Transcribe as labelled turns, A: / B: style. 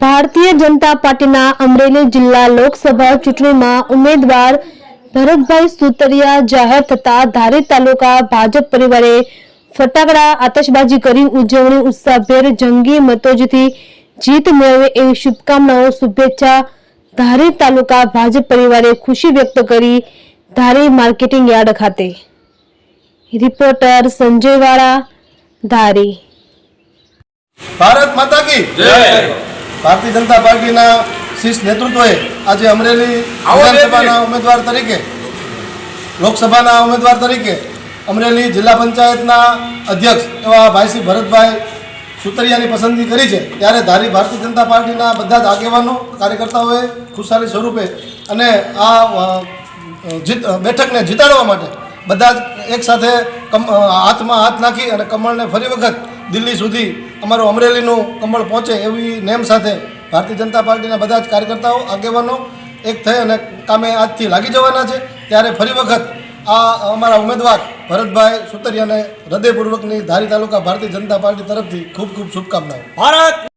A: ભારતીય જનતા પાર્ટીના અમરેલી જિલ્લા લોકસભા ચૂંટણીમાં ઉમેદવાર ભરતભાઈ સુતરિયા જાહેર થતા ધારી તાલુકા ભાજપ પરિવારે ફટાકડા આતશબાજી કરી ઉજવણી ઉત્સાહભેર જંગી મતોજથી જીત મેળવે એવી શુભકામનાઓ શુભેચ્છા ધારી તાલુકા ભાજપ પરિવારે ખુશી વ્યક્ત કરી ધારી માર્કેટિંગ યાર્ડ ખાતે. રિપોર્ટર સંજય વાળા ધારી.
B: ભારત માતા કી
C: જય.
B: ભારતીય જનતા પાર્ટીના શીર્ષ નેતૃત્વએ આજે અમરેલી વિધાનસભાના ઉમેદવાર તરીકે લોકસભાના ઉમેદવાર તરીકે અમરેલી જિલ્લા પંચાયતના અધ્યક્ષ એવા ભાઈશ્રી ભરતભાઈ સુતરિયાની પસંદગી કરી છે. ત્યારે ધારી ભારતીય જનતા પાર્ટીના બધા જ આગેવાનો કાર્યકર્તાઓએ ખુશાલી સ્વરૂપે અને આ જીત બેઠકને જીતાડવા માટે બધા જ એકસાથે કમ હાથમાં હાથ નાખી અને કમળને ફરી વખત દિલ્હી સુધી અમારું અમરેલીનું કમળ પહોંચે એવી નેમ સાથે ભારતીય જનતા પાર્ટીના બધા જ કાર્યકર્તાઓ, આગેવાનો એક થઈ અને કામે આજથી લાગી જવાના છે. ત્યારે ફરી વખત આ અમારા ઉમેદવાર ભરતભાઈ સુતરિયાને હૃદયપૂર્વકની ધારી તાલુકા ભારતીય જનતા પાર્ટી તરફથી ખૂબ ખૂબ શુભકામનાઓ.
C: ભારત